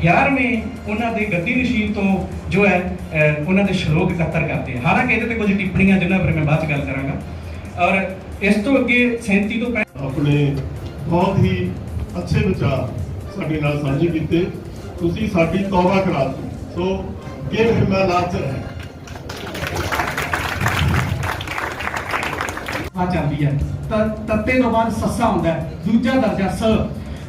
11ਵੇਂ ਉਹਨਾਂ ਦੇ ਗੱਦੀ ਨਸ਼ੀਨ ਤੋਂ ਜੋ ਹੈ ਉਹਨਾਂ ਦੇ ਸ਼ਲੋਕ ਇਕੱਤਰ ਕਰਦੇ ਆ। ਹਾਲਾਂਕਿ ਇਹਦੇ ਤੇ ਕੁਝ ਟਿੱਪਣੀਆਂ ਜਿਨ੍ਹਾਂ ਪਰ ਮੈਂ ਬਾਅਦ ਚ ਗੱਲ ਕਰਾਂਗਾ। ਔਰ ਇਸ ਤੋਂ ਅੱਗੇ 37 ਤੋਂ ਪਹਿਲਾਂ ਆਪਣੇ ਬਹੁਤ ਹੀ ਅੱਛੇ ਵਿਚਾਰ ਸਾਡੇ ਨਾਲ ਸਾਂਝੇ ਕੀਤੇ। ਤੁਸੀਂ ਸਾਡੀ ਤੌਬਾ ਕਰਾ ਦਿੱਤੀ। ਸੋ ਇਹ ਹਿੰਮਤ ਲਾਚਰ ਹੈ ਆ ਜਾਂਦੀ ਹੈ। ਤਾਂ ਤੱਤੇ ਤੋਂ ਬਾਅਦ ਸੱਸਾ ਹੁੰਦਾ ਹੈ। ਦੂਜਾ ਦਰਜਾ ਸ।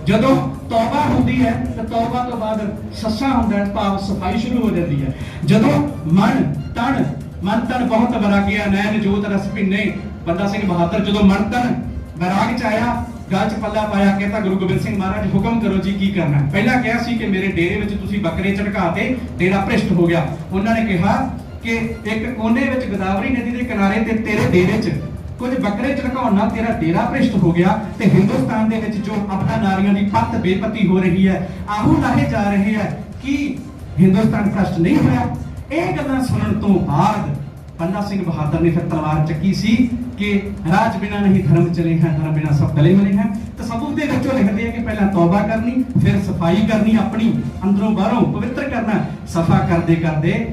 ਜਦੋਂ ਤੌਬਾ ਹੁੰਦੀ ਹੈ, ਤਾਂ ਤੌਬਾ ਤੋਂ ਬਾਅਦ ਸੱਸਾ ਹੁੰਦਾ ਹੈ, ਭਾਵ ਸਫ਼ਾਈ ਸ਼ੁਰੂ ਹੋ ਜਾਂਦੀ ਹੈ। ਜਦੋਂ ਮਨ, ਤਨ ਮਨ ਤਨ ਬਹੁਤ ਵਰਾਗਿਆ ਨੈਣ, ਜੋਤ, ਰਸ, ਭਿੰਨੇ, ਬੰਦਾ ਸਿੰਘ ਬਹਾਦਰ, ਜਦੋਂ ਮਨ ਤਨ ਵੈਰਾਗ ਚ ਆਇਆ, ਗਲ ਚ ਪੱਲਾ ਪਾਇਆ, ਕਹਿੰਦਾ ਗੁਰੂ ਗੋਬਿੰਦ ਸਿੰਘ ਮਹਾਰਾਜ, ਹੁਕਮ ਕਰੋ ਜੀ ਕੀ ਕਰਨਾ ਪਹਿਲਾਂ ਕਿਹਾ ਸੀ ਕਿ ਮੇਰੇ ਡੇਰੇ ਵਿੱਚ ਤੁਸੀਂ ਬੱਕਰੇ ਝਟਕਾਤੇ ਡੇਰਾ ਭ੍ਰਿਸ਼ਟ ਹੋ ਗਿਆ। ਉਹਨਾਂ ਨੇ ਕਿਹਾ ਕਿ ਇੱਕ ਕੋਨੇ ਵਿੱਚ ਗੋਦਾਵਰੀ ਨਦੀ ਦੇ ਕਿਨਾਰੇ ਤੇ ਤੇਰੇ ਡੇਰੇ 'ਚ ਕੁਝ ਬੱਕਰੇ ਝਟਕਾਉਣ ਨਾਲ ਤੇਰਾ ਡੇਰਾ ਭ੍ਰਿਸ਼ਟ ਹੋ ਗਿਆ ਤੇ ਹਿੰਦੁਸਤਾਨ ਦੇ ਵਿੱਚ ਜੋ ਆਪਣਾ ਨਾਰੀਆਂ ਦੀ ਪੱਤ ਬੇਪਤੀ ਹੋ ਰਹੀ ਹੈ, ਆਹੂ ਲਾਹੇ ਜਾ ਰਹੇ ਹੈ, ਕਿ ਹਿੰਦੁਸਤਾਨ ਭ੍ਰਸ਼ਟ ਨਹੀਂ ਹੋਇਆ? ਇਹ ਗੱਲਾਂ ਸੁਣਨ ਤੋਂ ਬਾਅਦ ਪੰਨਾ ਸਿੰਘ ਬਹਾਦਰ ਨੇ ਫਿਰ ਤਲਵਾਰ ਚੱਕੀ ਸੀ ਕਿ ਰਾਜ ਬਿਨਾ ਨਹੀਂ ਧਰਮ ਚਲੇ ਹੈ, ਧਰਮ ਬਿਨਾ ਸਭ ਗਲੇ ਮਲੇ ਹੈ। ਤਸੱਵੁਫ ਦੇ ਵਿੱਚੋਂ ਲਿਖਦੇ ਆ ਕਿ ਪਹਿਲਾਂ ਤੌਬਾ ਕਰਨੀ, ਫਿਰ ਸਫ਼ਾਈ ਕਰਨੀ, ਆਪਣੀ ਅੰਦਰੋਂ ਬਾਹਰੋਂ ਪਵਿੱਤਰ ਕਰਨਾ, ਸਫਾ ਕਰਦੇ ਕਰਦੇ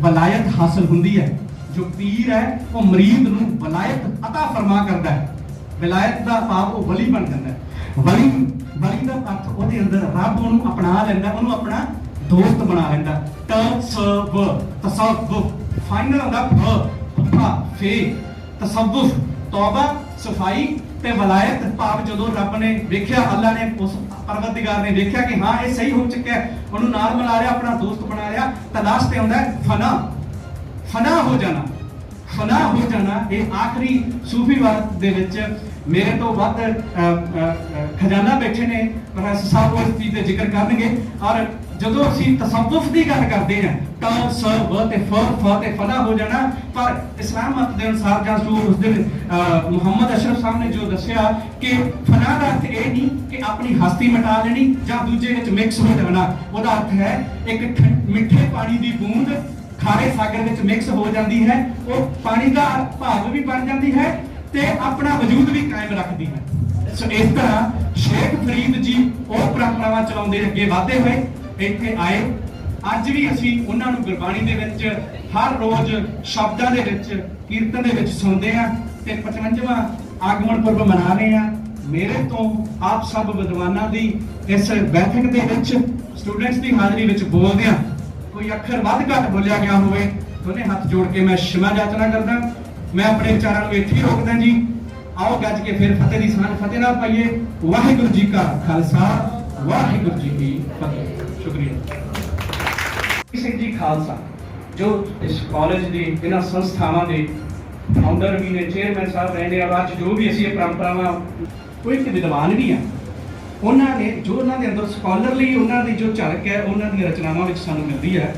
ਬਲਾਇਤ ਹਾਸਲ ਹੁੰਦੀ ਹੈ। ਜੋ ਪੀਰ ਹੈ ਉਹ ਮਰੀਦ ਨੂੰ ਵਲਾਇਤ عطا ਫਰਮਾ ਕਰਦਾ ਹੈ ਵਿਲਾਇਤ ਦਾ ਭਾਵ ਉਹ ਵਲੀ ਬਣ ਜਾਂਦਾ ਹੈ ਵਲੀ ਵਲੀ ਦਾ ਅਰਥ ਉਹਦੇ ਅੰਦਰ ਰੱਬ ਉਹਨੂੰ ਅਪਣਾ ਲੈਂਦਾ ਉਹਨੂੰ ਆਪਣਾ ਦੋਸਤ ਬਣਾ ਲੈਂਦਾ ਤ ਸ ਵ ਤਸਵੁਫ ਫਾਈਨਲ ਹੁੰਦਾ ਫ ਫਾ ਫੇ ਤਸਵੁਫ ਤੌਬਾ ਸਫਾਈ ਤੇ ਵਲਾਇਤ ਭਾਵ ਜਦੋਂ ਰੱਬ ਨੇ ਵੇਖਿਆ ਅੱਲਾ ਨੇ ਉਸ ਪਰਵਰਦੀਗਾਰ ਨੇ ਵੇਖਿਆ ਕਿ ਹਾਂ ਇਹ ਸਹੀ ਹੋ ਚੁੱਕਿਆ ਹੈ, ਉਹਨੂੰ ਨਾਲ ਮਿਲਾ ਲਿਆ ਆਪਣਾ ਦੋਸਤ ਬਣਾ ਲਿਆ ਤਾਂ ਲਾਸਟ ਤੇ ਹੁੰਦਾ ਹੈ ਫਨਾ ਫਨਾ ਹੋ ਜਾਣਾ। ਫਨਾ ਹੋ ਜਾਣਾ ਇਹ ਆਖਰੀ ਸੂਫੀਵਾਦ ਦੇ ਵਿੱਚ ਮੇਰੇ ਤੋਂ ਵੱਧ ਖਜ਼ਾਨਾ ਬੈਠੇ ਨੇ ਪ੍ਰੋਫੈਸਰ ਸਾਹਿਬ ਉਹ ਚੀਜ਼ ਤੇ ਜ਼ਿਕਰ ਕਰਨਗੇ। ਔਰ ਜਦੋਂ ਅਸੀਂ ਤਸਵੁਫ ਦੀ ਗੱਲ ਕਰਦੇ ਹਾਂ, ਤਾਂ ਸ ਵ ਤੇ ਫ ਫ ਤੇ ਫਨਾ ਹੋ ਜਾਣਾ। ਪਰ ਇਸਲਾਮ ਮਤ ਦੇ ਅਨੁਸਾਰ ਜਾਂ ਜੋ ਉਸ ਦਿਨ ਮੁਹੰਮਦ ਅਸ਼ਰਫ ਸਾਹਿਬ ਨੇ ਜੋ ਦੱਸਿਆ ਕਿ ਫਨਾ ਦਾ ਅਰਥ ਇਹ ਨਹੀਂ ਕਿ ਆਪਣੀ ਹਸਤੀ ਮਿਟਾ ਲੈਣੀ ਜਾਂ ਦੂਜੇ ਵਿੱਚ ਮਿਕਸ ਹੋ ਜਾਣਾ। ਉਹਦਾ ਅਰਥ ਹੈ ਇੱਕ ਮਿੱਠੇ ਪਾਣੀ ਦੀ ਬੂੰਦ ਖਾਰੇ ਸਾਗਰ ਵਿੱਚ ਮਿਕਸ ਹੋ ਜਾਂਦੀ ਹੈ, ਉਹ ਪਾਣੀ ਦਾ ਭਾਗ ਵੀ ਬਣ ਜਾਂਦੀ ਹੈ ਤੇ ਆਪਣਾ ਵਜੂਦ ਵੀ ਕਾਇਮ ਰੱਖਦੀ ਹੈ। ਸੋ ਇਸ ਤਰ੍ਹਾਂ ਸ਼ੇਖ ਫਰੀਦ ਜੀ ਉਹ ਪਰੰਪਰਾਵਾਂ ਚਲਾਉਂਦੇ ਅੱਗੇ ਵਧਦੇ ਹੋਏ ਇੱਥੇ ਆਏ। ਅੱਜ ਵੀ ਅਸੀਂ ਉਹਨਾਂ ਨੂੰ ਗੁਰਬਾਣੀ ਦੇ ਵਿੱਚ ਹਰ ਰੋਜ਼ ਸ਼ਬਦਾਂ ਦੇ ਵਿੱਚ, ਕੀਰਤਨ ਦੇ ਵਿੱਚ ਸੁਣਦੇ ਆ ਤੇ 55ਵਾਂ ਆਗਮਨ ਪੁਰਬ ਮਨਾ ਰਹੇ ਆ ਮੇਰੇ ਤੋਂ ਆਪ ਸਭ ਵਿਦਵਾਨਾਂ ਦੀ ਇਸ ਬੈਠਕ ਦੇ ਵਿੱਚ ਸਟੂਡੈਂਟਸ ਦੀ ਹਾਜ਼ਰੀ ਵਿੱਚ ਬੋਲਦੇ ਆ ਕੋਈ ਅੱਖਰ ਵੱਧ ਘੱਟ ਬੋਲਿਆ ਗਿਆ ਹੋਵੇ ਦੋਨੇ ਹੱਥ ਜੋੜ ਕੇ ਮੈਂ ਸ਼ਿਮਾ ਜਾਚਨਾ ਕਰਦਾ। ਮੈਂ ਆਪਣੇ ਵਿਚਾਰਾਂ ਨੂੰ ਇੱਥੇ ਹੀ ਰੋਕਦਾ ਜੀ। ਆਓ ਗੱਜ ਕੇ ਫਿਰ ਫਤਿਹ ਦੀ ਸਾਂਝ ਫਤਿਹ ਨਾਲ ਪਾਈਏ। ਵਾਹਿਗੁਰੂ ਜੀ ਕਾ ਖਾਲਸਾ, ਵਾਹਿਗੁਰੂ ਜੀ ਕੀ ਫਤਿਹ। ਸ਼ੁਕਰੀਆ। ਸਿੰਘ ਜੀ ਖਾਲਸਾ, ਜੋ ਇਸ ਕਾਲਜ ਦੇ, ਇਹਨਾਂ ਸੰਸਥਾਵਾਂ ਦੇ ਫਾਊਂਡਰ ਵੀ ਨੇ ਚੇਅਰਮੈਨ ਸਾਹਿਬ ਰਹੇ ਨੇ ਔਰ ਅੱਜ ਜੋ ਵੀ ਅਸੀਂ ਇਹ ਪਰੰਪਰਾਵਾਂ, ਕੋਈ ਇੱਕ ਵਿਦਵਾਨ ਵੀ ਆ ਉਹਨਾਂ ਨੇ, ਜੋ ਉਹਨਾਂ ਦੇ ਅੰਦਰ ਸਕਾਲਰਲੀ ਉਹਨਾਂ ਦੀ ਜੋ ਝਲਕ ਹੈ, ਉਹਨਾਂ ਦੀਆਂ ਰਚਨਾਵਾਂ ਵਿੱਚ ਸਾਨੂੰ ਮਿਲਦੀ ਹੈ।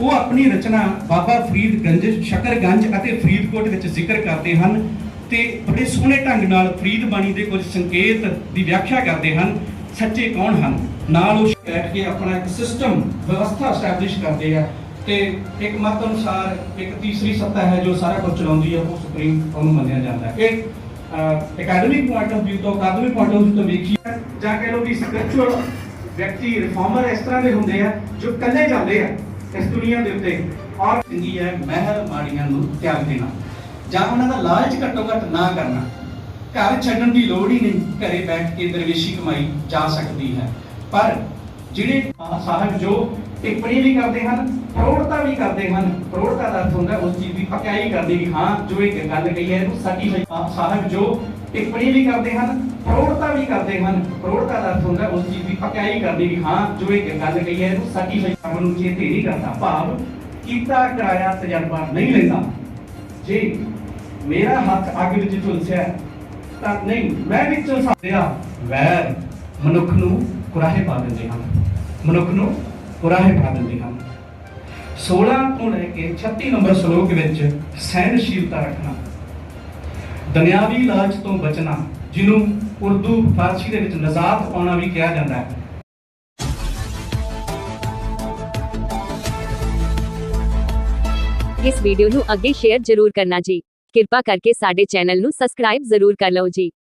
ਉਹ ਆਪਣੀ ਰਚਨਾ ਬਾਬਾ ਫਰੀਦ ਗੰਜ ਸ਼ਕਰਗੰਜ ਅਤੇ ਫਰੀਦਕੋਟ ਵਿੱਚ ਜ਼ਿਕਰ ਕਰਦੇ ਹਨ ਤੇ ਬੜੇ ਸੋਹਣੇ ਢੰਗ ਨਾਲ ਫਰੀਦ ਬਾਣੀ ਦੇ ਕੁਝ ਸੰਕੇਤ ਦੀ ਵਿਆਖਿਆ ਕਰਦੇ ਹਨ। ਸੱਚੇ ਕੌਣ ਹਨ? ਨਾਲ ਉਹ ਬੈਠ ਕੇ ਆਪਣਾ ਇੱਕ ਸਿਸਟਮ ਵਿਵਸਥਾ ਸਟੈਬਲਿਸ਼ ਕਰਦੇ ਆ ਤੇ ਇੱਕ ਮਤ ਅਨੁਸਾਰ ਇੱਕ ਤੀਸਰੀ ਸੱਤਾ ਹੈ ਜੋ ਸਾਰਾ ਕੁਝ ਚਲਾਉਂਦੀ ਹੈ, ਉਹ ਸੁਪਰੀਮ ਉਹਨੂੰ ਮੰਨਿਆ ਜਾਂਦਾ ਹੈ। ਇਹ ਅਕੈਡਮਿਕ ਪੁਆਇੰਟ ਆਫ View ਤੋਂ, ਅਕਾਦਮਿਕ ਪੁਆਇੰਟ ਆਫ ਤੋਂ ਵੇਖੀਏ ਜਾਂ ਕਹਿ ਲਓ ਵੀ ਸਪਿਰਚੁਅਲ ਵਿਅਕਤੀ ਰਿਫਾਰਮਰ ਇਸ ਤਰ੍ਹਾਂ ਦੇ ਹੁੰਦੇ ਆ, ਜੋ ਇਕੱਲੇ ਜਾਂਦੇ ਆ ਇਸ ਦੁਨੀਆ ਦੇ ਉੱਤੇ। ਔਰ ਚੰਗੀ ਹੈ ਮਹਿਲ ਮਾੜੀਆਂ ਨੂੰ ਤਿਆਗ ਦੇਣਾ। ਜਾਂ ਉਹਨਾਂ ਦਾ ਲਾਲਚ ਘੱਟੋ ਘੱਟ ਨਾ ਕਰਨਾ। ਘਰ ਛੱਡਣ ਦੀ ਲੋੜ ਹੀ ਨਹੀਂ, ਘਰੇ ਬੈਠ ਕੇ ਦਰਵੇਸ਼ੀ ਕਮਾਈ ਜਾ ਸਕਦੀ ਹੈ। ਪਰ ਜਿਹੜੇ ਸਾਹਿਬ ਜੋ ਟਿੱਪਣੀ ਵੀ ਕਰਦੇ ਹਨ, ਪ੍ਰੋੜਤਾ ਵੀ ਕਰਦੇ ਹਨ। ਪ੍ਰੋੜਤਾ ਦਾ ਅਰਥ ਹੁੰਦਾ ਉਸ ਚੀਜ਼ ਦੀ ਪਕਾਈ ਕਰਨੀ ਵੀ ਹਾਂ, ਜੋ ਇੱਕ ਗੱਲ ਕਹੀ ਹੈ, ਇਹਨੂੰ ਸੱਚੀ ਸਾਹਿਬ ਜੋ ਟਿੱਪਣੀ ਵੀ ਕਰਦੇ ਹਨ, ਪ੍ਰੋੜਤਾ ਵੀ ਕਰਦੇ ਹਨ। ਪ੍ਰੋੜਤਾ ਦਾ ਅਰਥ ਹੁੰਦਾ ਉਸ ਚੀਜ਼ ਦੀ ਪਕਾਈ ਕਰਨੀ ਵੀ ਹਾਂ, ਜੋ ਇੱਕ ਗੱਲ ਕਹੀ ਹੈ, ਇਹਨੂੰ ਸੱਚੀ ਹੋਈ ਨੂੰ ਚੇਤੇ ਨਹੀਂ ਕਰਦਾ। ਭਾਵ, ਕੀਤਾ ਕਰਾਇਆ ਤਜਰਬਾ ਨਹੀਂ ਲੈਂਦਾ। ਜੇ ਮੇਰਾ ਹੱਥ ਅੱਗ ਵਿੱਚ ਝੁਲਸਿਆ ਤਾਂ ਨਹੀਂ, ਮੈਂ ਵੀ ਝੁਲਸ ਵੈਰ ਮਨੁੱਖ ਨੂੰ ਕੁਰਾਹੇ ਪਾ ਦਿੰਦੇ ਹਨ। ਮਨੁੱਖ ਨੂੰ ਕੁਰਾਹੇ ਪਾ ਦਿੰਦੇ ਹਨ 16 ਤੋਂ ਲੈ ਕੇ 36 ਨੰਬਰ ਸ਼ਲੋਕ ਵਿੱਚ ਸਹਿਨਸ਼ੀਲਤਾ ਰੱਖਣਾ ਦੁਨਿਆਵੀ ਲਾਲਚ ਤੋਂ ਬਚਣਾ ਜਿਹਨੂੰ ਉਰਦੂ ਫਾਰਸੀ ਦੇ ਵਿੱਚ ਨਜ਼ਾਤ ਪਾਉਣਾ ਵੀ ਕਿਹਾ ਜਾਂਦਾ ਹੈ ਇਸ ਵੀਡੀਓ ਨੂੰ ਅੱਗੇ ਸ਼ੇਅਰ ਜ਼ਰੂਰ ਕਰਨਾ ਜੀ ਕਿਰਪਾ ਕਰਕੇ ਸਾਡੇ ਚੈਨਲ ਨੂੰ ਸਬਸਕ੍ਰਾਈਬ ਜ਼ਰੂਰ ਕਰ ਲਓ ਜੀ